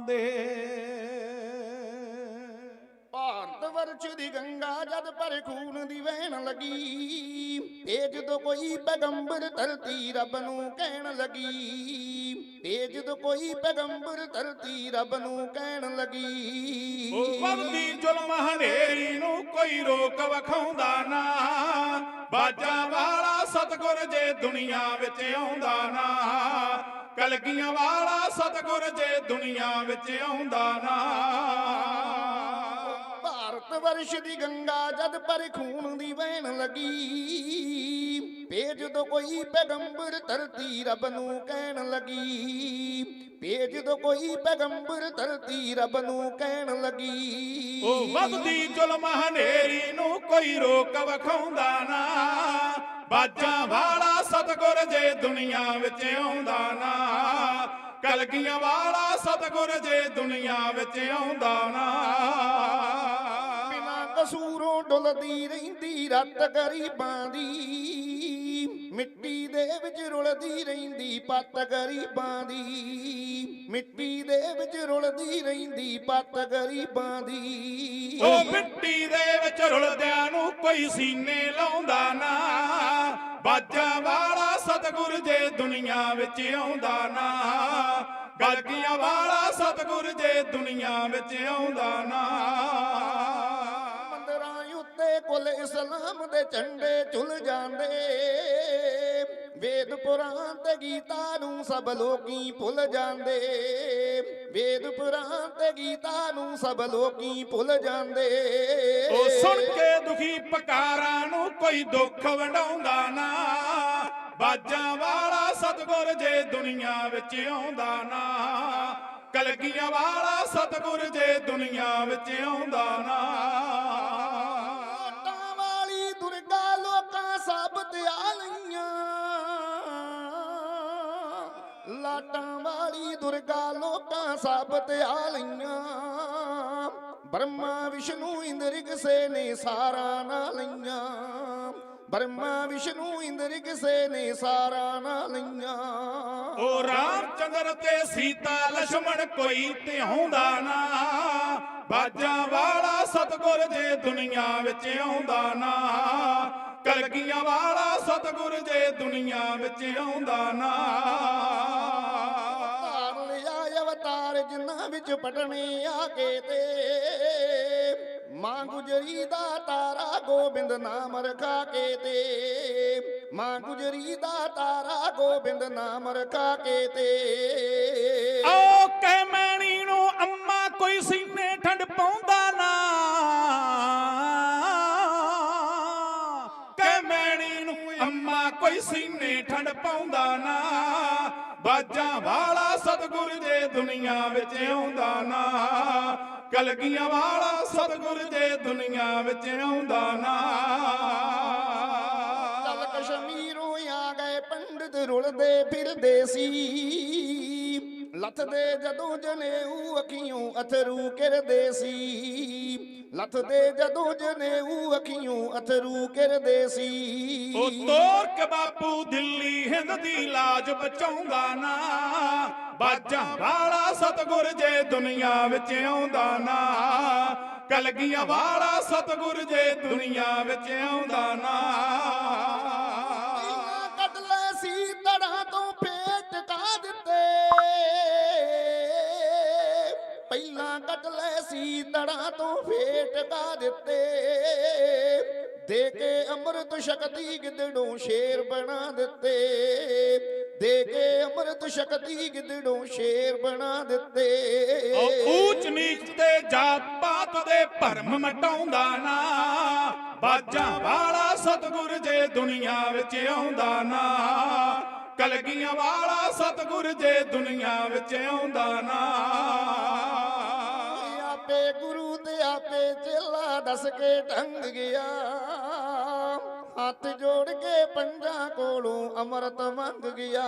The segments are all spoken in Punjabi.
ਦੇ ਭਾਰਤ ਵਰਸ਼ ਦੀ ਗੰਗਾ ਜਦ ਪਰ ਖੂਨ ਦੀ ਵਹਿਣ ਲੱਗੀ ਤੇ ਜਦੋਂ ਕੋਈ ਪੈਗੰਬਰ ਧਰਤੀ ਰੱਬ ਨੂੰ ਕਹਿਣ ਲੱਗੀ। ਤੇ ਜਦੋਂ ਕੋਈ ਪੈਗੰਬਰ ਧਰਤੀ ਰੱਬ ਨੂੰ ਕਹਿਣ ਲੱਗੀ। ਵਗਦੀ ਜ਼ੁਲਮ ਹਨੇਰੀ ਨੂੰ ਕੋਈ ਰੋਕ ਵਖਾਉਂਦਾ ਨਾ। ਬਾਜਾਂ ਵਾਲਾ ਸਤਗੁਰ ਜੇ ਦੁਨੀਆ ਵਿੱਚ ਆਉਂਦਾ ਨਾ। ਕਲਗੀਆਂ ਵਾਲਾ ਸਤਗੁਰ ਜੇ ਦੁਨੀਆ ਵਿੱਚ ਆਉਂਦਾ ਨਾ। ਭਾਰਤ ਵਰਸ਼ ਦੀ ਗੰਗਾ ਜਦ ਪਰ ਖੂਨ ਦੀ ਵਹਿਣ ਲੱਗੀ ਤੇ ਜਦੋਂ ਕੋਈ ਪੈਗੰਬਰ ਧਰਤੀ ਰੱਬ ਨੂੰ ਕਹਿਣ ਲੱਗੀ। ਤੇ ਜਦੋਂ ਕੋਈ ਪੈਗੰਬਰ ਧਰਤੀ ਰੱਬ ਨੂੰ ਕਹਿਣ ਲੱਗੀ। ਉਹ ਵਗਦੀ ਜ਼ੁਲਮ ਹਨੇਰੀ ਨੂੰ ਕੋਈ ਰੋਕ ਵਖਾਉਂਦਾ ਨਾ। ਬਾਜਾਂ ਵਾਲਾ ਸਤਗੁਰ ਜੇ ਦੁਨੀਆ ਵਿੱਚ ਆਉਂਦਾ ਨਾ, ਕਲਗੀਆਂ ਵਾਲਾ ਸਤਗੁਰ ਜੇ ਦੁਨੀਆ ਵਿੱਚ ਆਉਂਦਾ ਨਾ। ਬਿਨਾਂ ਕਸੂਰੋਂ ਡੁੱਲਦੀ ਰਹਿੰਦੀ, ਰੱਤ ਗਰੀਬਾਂ ਦੀ। ਮਿੱਟੀ ਦੇ ਵਿੱਚ ਰੁਲਦੀ ਰਹਿੰਦੀ, ਪੱਤ ਗਰੀਬਾਂ ਦੀ। ਮਿੱਟੀ ਦੇ ਵਿੱਚ ਰੁਲਦੀ ਰਹਿੰਦੀ, ਪੱਤ ਗਰੀਬਾਂ ਦੀ। ਉਹ ਮਿੱਟੀ ਦੇ ਵਿੱਚ ਰੁਲਦਿਆਂ ਨੂੰ ਕੋਈ ਸੀਨੇ ਲਾਉਂਦਾ ਨਾ। ਬਾਜਾਂ ਵਾਲਾ ਸਤਗੁਰ ਜੇ ਦੁਨੀਆ ਵਿੱਚ ਆਉਂਦਾ ਨਾ। ਗਲਗੀਆਂ ਵਾਲਾ ਸਤਗੁਰ ਜੇ ਦੁਨੀਆ ਵਿੱਚ ਆਉਂਦਾ ਨਾ। ਕੁੱਲ ਇਸਲਾਮ ਦੇ ਝੰਡੇ ਝੁਲ ਜਾਂਦੇ। ਵੇਦ ਪੁਰਾਣ ਤੇ ਗੀਤਾ ਨੂੰ ਸਭ ਲੋਕੀ ਭੁੱਲ ਜਾਂਦੇ। ਵੇਦ ਪੁਰਾਣ ਤੇ ਗੀਤਾ ਨੂੰ ਸਭ ਲੋਕੀ ਭੁੱਲ ਜਾਂਦੇ। ਉਹ ਸੁਣ ਕੇ ਦੁਖੀ ਪਕਾਰਾਂ ਨੂੰ ਕੋਈ ਦੁੱਖ ਵੰਡਾਉਂਦਾ ਨਾ। ਬਾਜਾਂ ਵਾਲਾ ਸਤਗੁਰ ਜੇ ਦੁਨੀਆ ਵਿੱਚ ਆਉਂਦਾ ਨਾ। ਕਲਗੀਆਂ ਵਾਲਾ ਸਤਗੁਰ ਜੇ ਦੁਨੀਆ ਵਿੱਚ ਆਉਂਦਾ ਨਾ। ਪਤਿਆਲੀਆਂ ਲਾਟਾਂ ਵਾਲੀ ਦੁਰਗਾ ਲੋਕਾਂ ਸਭ ਤਿਆਲੀਆਂ ਬ੍ਰਹਮਾ, ਵਿਸ਼ਨੂੰ, ਇੰਦਰ, ਕਿਸੇ ਨੇ ਸਾਰਾ ਨਾ ਲਈਆਂ। ਬ੍ਰਹਮਾ, ਵਿਸ਼ਨੂੰ, ਇੰਦਰ, ਕਿਸੇ ਨੇ ਸਾਰਾ ਨਾ ਲਈਆਂ। ਓ ਰਾਮਚੰਦਰ ਤੇ ਸੀਤਾ ਲక్ష్మణ ਕੋਈ ਤੇ ਆਉਂਦਾ ਨਾ। ਬਾਜਾਂ ਵਾਲਾ ਸਤਗੁਰ ਜੇ ਦੁਨੀਆ ਵਿੱਚ ਆਉਂਦਾ ਨਾ। ਕਲਗੀਆਂ ਵਾਲਾ ਸਤਗੁਰ ਜੇ ਦੁਨੀਆ ਵਿੱਚ ਆਉਂਦਾ ਨਾ। ਧਾਰ ਲਿਆ ਅਵਤਾਰ ਜਿਨ੍ਹਾਂ ਵਿੱਚ ਪਟਣੇ ਆ ਕੇ ਤੇ। ਮਾਂ ਗੁਜਰੀ ਦਾ ਤਾਰਾ ਗੋਬਿੰਦ ਨਾਮ ਰਖਾ ਕੇ ਤੇ। ਮਾਂ ਗੁਜਰੀ ਦਾ ਤਾਰਾ ਗੋਬਿੰਦ ਨਾਮ ਰਖਾ ਕੇ ਤੇ। ਓ ਕਹਿਮੈਣੀ ਨੂੰ ਅੰਮਾ ਕੋਈ ਸੀਨੇ ਠੰਡ ਸੀਨੇ ਠੰਡ ਪਾਉਂਦਾ ਨਾ, ਬਾਜਾਂ ਵਾਲਾ ਸਤਗੁਰ ਜੇ ਦੁਨੀਆ ਵਿੱਚ ਆਉਂਦਾ ਨਾ, ਕਲਗੀਆਂ ਵਾਲਾ ਸਤਗੁਰ ਜੇ ਦੁਨੀਆ ਵਿੱਚ ਆਉਂਦਾ ਨਾ। ਚੱਲ ਕਸ਼ਮੀਰੋਂ ਆ ਗਏ ਪੰਡਿਤ ਰੁਲਦੇ ਫਿਰਦੇ ਸੀ। ਲੱਥਦੇ ਜਦੋਂ ਜਨੇਊ ਅੱਖੀਓਂ ਅਥਰੂ ਕਿਰਦੇ ਸੀ। ਲੱਥਦੇ ਜਦੋਂ ਜਨੇਊ ਅੱਖੀਓਂ ਅਥਰੂ ਕਿਰਦੇ ਸੀ। ਉਹ ਤੋਰ ਕੇ ਬਾਪੂ ਦਿੱਲੀ ਹਿੰਦ ਦੀ ਲਾਜ ਬਚਾਉਂਦਾ ਨਾ। ਬਾਜਾਂ ਵਾਲਾ ਸਤਗੁਰ ਜੇ ਦੁਨੀਆ ਵਿੱਚ ਆਉਂਦਾ ਨਾ। ਕਲਗੀਆਂ ਵਾਲਾ ਸਤਗੁਰ ਜੇ ਦੁਨੀਆ ਵਿੱਚ ਆਉਂਦਾ ਨਾ। ਤੋਂ ਫੇਟ ਕਾ ਦਿੱਤੇ। ਦੇ ਕੇ ਅੰਮ੍ਰਿਤ ਸ਼ਕਤੀ ਗਿੱਦੜੋਂ ਸ਼ੇਰ ਬਣਾ ਦਿੱਤੇ। ਦੇ ਕੇ ਅੰਮ੍ਰਿਤ ਸ਼ਕਤੀ ਗਿੱਦੜੋਂ ਸ਼ੇਰ ਬਣਾ ਦਿੱਤੇ। ਊਚ ਨੀਚ ਤੇ ਜਾਤ ਪਾਤ ਦੇ ਭਰਮ ਮਟਾਉਂਦਾ ਨਾ। ਬਾਜਾਂ ਵਾਲਾ ਸਤਗੁਰ ਜੇ ਦੁਨੀਆ ਵਿੱਚ ਆਉਂਦਾ ਨਾ। ਕਲਗੀਆਂ ਵਾਲਾ ਸਤਗੁਰ ਜੇ ਦੁਨੀਆ ਵਿੱਚ ਆਉਂਦਾ ਨਾ। ਆਪੇ ਗੁਰੂ ਤੇ ਚੇਲਾ ਦੱਸ ਕੇ ਟੰਗ ਗਿਆ। ਹੱਥ ਜੋੜ ਕੇ ਪੰਜਾਂ ਕੋਲੋਂ ਅੰਮ੍ਰਿਤ ਮੰਗ ਗਿਆ।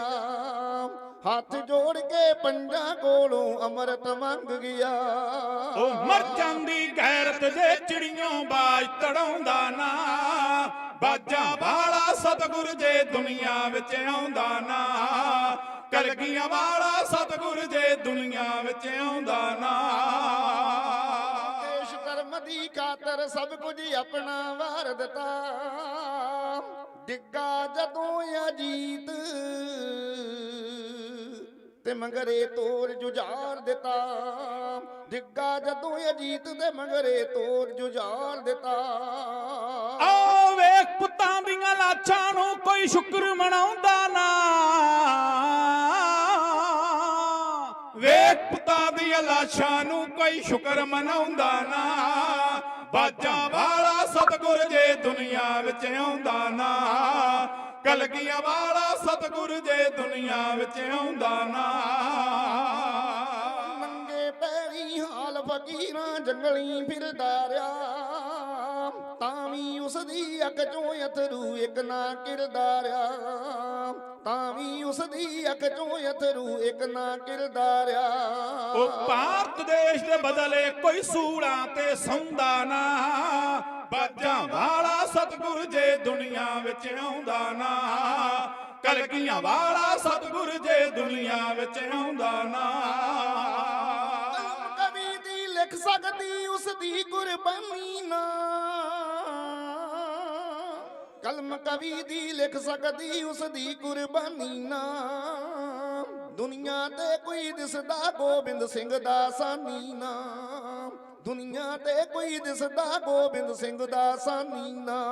ਹੱਥ ਜੋੜ ਕੇ ਪੰਜਾਂ ਕੋਲੋਂ ਅੰਮ੍ਰਿਤ ਮੰਗ ਗਿਆ। ਉਹ ਮਰ ਜਾਂਦੀ ਗੈਰਤ ਦੇ ਚਿੜੀਆਂ ਬਾਜ ਤੜਾਉਂਦਾ ਨਾ। ਬਾਜਾ ਵਾਲਾ ਸਤਿਗੁਰ ਜੇ ਦੁਨੀਆ ਵਿੱਚ ਆਉਂਦਾ ਨਾ। ਕਲਗੀਆਂ ਵਾਲਾ ਸਤਿਗੁਰ ਜੇ ਦੁਨੀਆ ਵਿੱਚ ਆਉਂਦਾ ਨਾ। ਖਾਤਰ ਸਭ ਕੁਝ ਆਪਣਾ ਵਾਰ ਦਿੱਤਾ। ਡਿੱਗਾ ਜਦੋਂ ਅਜੀਤ ਤੇ ਮੰਗਰੇ ਤੋਰ ਜੁਝਾਰ ਦਿੱਤਾ। ਡਿੱਗਾ ਜਦੋਂ ਅਜੀਤ ਤੇ ਮੰਗਰੇ ਤੋਰ ਜੁਝਾਰ ਦਿੱਤਾ। ਆ ਵੇਖ ਪੁੱਤਾਂ ਦੀਆਂ ਲਾਛਾਂ ਨੂੰ ਕੋਈ ਸ਼ੁਕਰ ਮਨਾਉਂਦਾ ਨਾ। ਵੇਖ ਪੁੱਤਾਂ ਦੀਆਂ ਲਾਸ਼ਾਂ ਨੂੰ ਕੋਈ ਸ਼ੁਕਰ ਮਨਾਉਂਦਾ ਨਾ। ਬਾਜਾਂ ਵਾਲਾ ਸਤਿਗੁਰ ਜੇ ਦੁਨੀਆ ਵਿੱਚ ਆਉਂਦਾ ਨਾ। ਕਲਗੀਆਂ ਵਾਲਾ ਸਤਿਗੁਰ ਜੇ ਦੁਨੀਆ ਵਿੱਚ ਆਉਂਦਾ ਨਾ। ਮੰਗੇ ਪੈਰੀ ਹਾਲ ਫਕੀਰਾਂ ਜੰਗਲੀ ਫਿਰਦਾ ਰਿਆ ਤਾਂ ਵੀ ਉਸ ਦੀ ਅੱਖ ਚੋਂ ਅਥਰੂ ਇੱਕ ਨਾ ਕਿਰਦਾ ਰਿਆ ਤਾਂ ਵੀ ਉਸ ਦੀ ਅੱਖ ਚੋਂ ਅਥਰੂ ਇੱਕ ਨਾ ਕਿਰਦਾ ਰਿਆ ਉਹ ਭਾਰਤ ਦੇਸ਼ ਦੇ ਬਦਲੇ ਕੋਈ ਸੂਲਾਂ ਤੇ ਸੌਂਦਾ ਨਾ। ਬਾਜਾਂ ਵਾਲਾ ਸਤਿਗੁਰ ਜੇ ਦੁਨੀਆ ਵਿੱਚ ਆਉਂਦਾ ਨਾ। ਕਲਗੀਆਂ ਵਾਲਾ ਸਤਿਗੁਰ ਜੇ ਦੁਨੀਆ ਵਿੱਚ ਆਉਂਦਾ ਨਾ। ਕਵੀ ਦੀ ਲਿਖ ਸਕਦੀ ਉਸ ਦੀ ਗੁਰਬਾਨੀ ਨਾ। ਕਲਮ ਕਵੀ ਦੀ ਲਿਖ ਸਕਦੀ ਉਸ ਦੀ ਕੁਰਬਾਨੀ ਨਾ। ਦੁਨੀਆ ਤੇ ਕੋਈ ਦਿਸਦਾ, ਗੋਬਿੰਦ ਸਿੰਘ ਦਾ ਸਾਨੀ ਨਾ। ਦੁਨੀਆ ਤੇ ਕੋਈ ਦਿਸਦਾ, ਗੋਬਿੰਦ ਸਿੰਘ ਦਾ ਸਾਨੀ ਨਾ।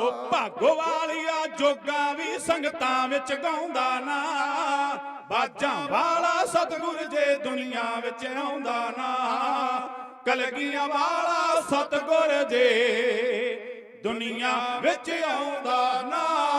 ਉਹ ਭਾਗੋ ਵਾਲੀਆ ਜੋਗਾ ਵੀ ਸੰਗਤਾਂ ਵਿੱਚ ਗਾਉਂਦਾ ਨਾ। ਬਾਜਾਂ ਵਾਲਾ ਸਤਿਗੁਰ ਜੇ ਦੁਨੀਆ ਵਿੱਚ ਆਉਂਦਾ ਨਾ। ਕਲਗੀਆਂ ਵਾਲਾ ਸਤਿਗੁਰ ਜੇ ਦੁਨੀਆ ਵਿੱਚ ਆਉਂਦਾ ਨਾ।